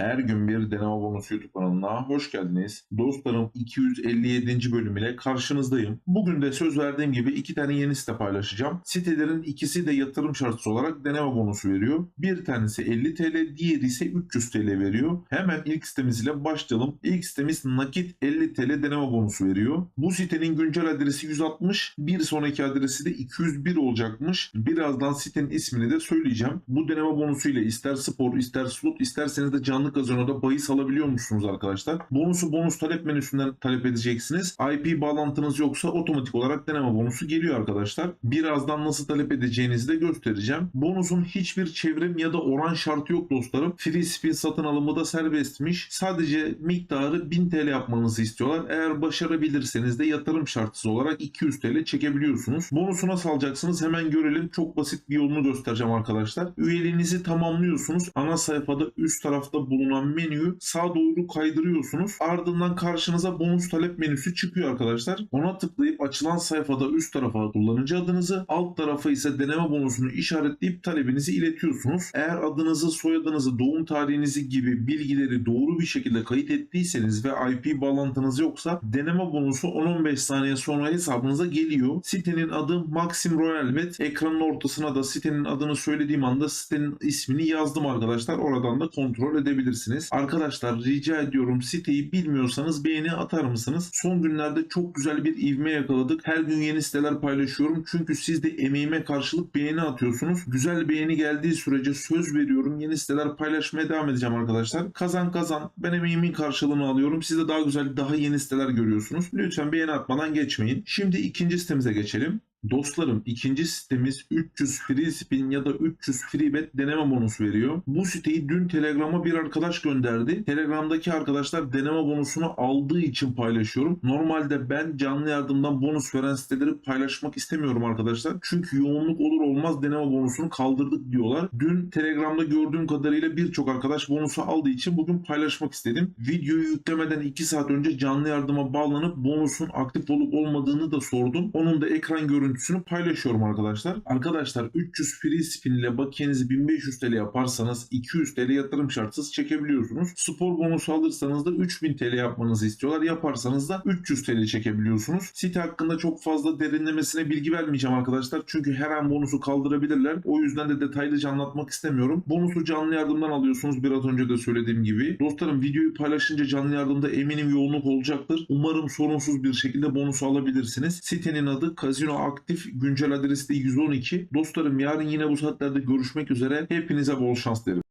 Her gün bir deneme bonusu YouTube kanalına hoş geldiniz. Dostlarım 257. bölüm ile karşınızdayım. Bugün de söz verdiğim gibi iki tane yeni site paylaşacağım. Sitelerin ikisi de yatırım şartısı olarak deneme bonusu veriyor. Bir tanesi 50 TL, diğeri ise 300 TL veriyor. Hemen ilk sitemiz ile başlayalım. İlk sitemiz nakit 50 TL deneme bonusu veriyor. Bu sitenin güncel adresi 160, bir sonraki adresi de 201 olacakmış. Birazdan sitenin ismini de söyleyeceğim. Bu deneme bonusu ile ister spor, ister slot, isterseniz de canlı gazinoda bahis alabiliyor musunuz arkadaşlar? Bonusu bonus talep menüsünden talep edeceksiniz. IP bağlantınız yoksa otomatik olarak deneme bonusu geliyor arkadaşlar. Birazdan nasıl talep edeceğinizi de göstereceğim. Bonusun hiçbir çevrim ya da oran şartı yok dostlarım. Free spin satın alımı da serbestmiş. Sadece miktarı 1000 TL yapmanızı istiyorlar. Eğer başarabilirseniz de yatırım şartısı olarak 200 TL çekebiliyorsunuz. Bonusu nasıl alacaksınız hemen görelim. Çok basit bir yolunu göstereceğim arkadaşlar. Üyeliğinizi tamamlıyorsunuz. Ana sayfada üst tarafta bulunan menüyü sağa doğru kaydırıyorsunuz. Ardından karşınıza bonus talep menüsü çıkıyor arkadaşlar. Ona tıklayıp açılan sayfada üst tarafa kullanıcı adınızı, alt tarafa ise deneme bonusunu işaretleyip talebinizi iletiyorsunuz. Eğer adınızı, soyadınızı, doğum tarihinizi gibi bilgileri doğru bir şekilde kayıt ettiyseniz ve IP bağlantınız yoksa deneme bonusu 10-15 saniye sonra hesabınıza geliyor. Sitenin adı Maxim Royal Bet. Ekranın ortasına da sitenin adını söylediğim anda sitenin ismini yazdım arkadaşlar. Oradan da kontrol edebilirsiniz. Arkadaşlar rica ediyorum siteyi bilmiyorsanız beğeni atar mısınız? Son günlerde çok güzel bir ivme yakaladık. Her gün yeni siteler paylaşıyorum. Çünkü siz de emeğime karşılık beğeni atıyorsunuz. Güzel beğeni geldiği sürece söz veriyorum. Yeni siteler paylaşmaya devam edeceğim arkadaşlar. Kazan kazan. Ben emeğimin karşılığını alıyorum. Siz de daha güzel, daha yeni siteler görüyorsunuz. Lütfen beğeni atmadan geçmeyin. Şimdi ikinci sitemize geçelim. Dostlarım ikinci sitemiz 300 free spin ya da 300 free bet deneme bonusu veriyor. Bu siteyi dün Telegram'a bir arkadaş gönderdi. Telegram'daki arkadaşlar deneme bonusunu aldığı için paylaşıyorum. Normalde ben canlı yardımdan bonus veren siteleri paylaşmak istemiyorum arkadaşlar. Çünkü yoğunluk olur olmaz deneme bonusunu kaldırdık diyorlar. Dün Telegram'da gördüğüm kadarıyla birçok arkadaş bonusu aldığı için bugün paylaşmak istedim. Videoyu yüklemeden 2 saat önce canlı yardıma bağlanıp bonusun aktif olup olmadığını da sordum. Onun da ekran görüntüsünü paylaşıyorum arkadaşlar. Arkadaşlar 300 free spin ile bakiyenizi 1500 TL yaparsanız 200 TL yatırım şartsız çekebiliyorsunuz. Spor bonusu alırsanız da 3000 TL yapmanızı istiyorlar. Yaparsanız da 300 TL çekebiliyorsunuz. Site hakkında çok fazla derinlemesine bilgi vermeyeceğim arkadaşlar. Çünkü her an bonusu kaldırabilirler. O yüzden de detaylıca anlatmak istemiyorum. Bonusu canlı yardımdan alıyorsunuz biraz önce de söylediğim gibi. Dostlarım videoyu paylaşınca canlı yardımda eminim yoğunluk olacaktır. Umarım sorunsuz bir şekilde bonusu alabilirsiniz. Sitenin adı Casino Aktif. Güncel adresi de 112. Dostlarım yarın yine bu saatlerde görüşmek üzere. Hepinize bol şans derim.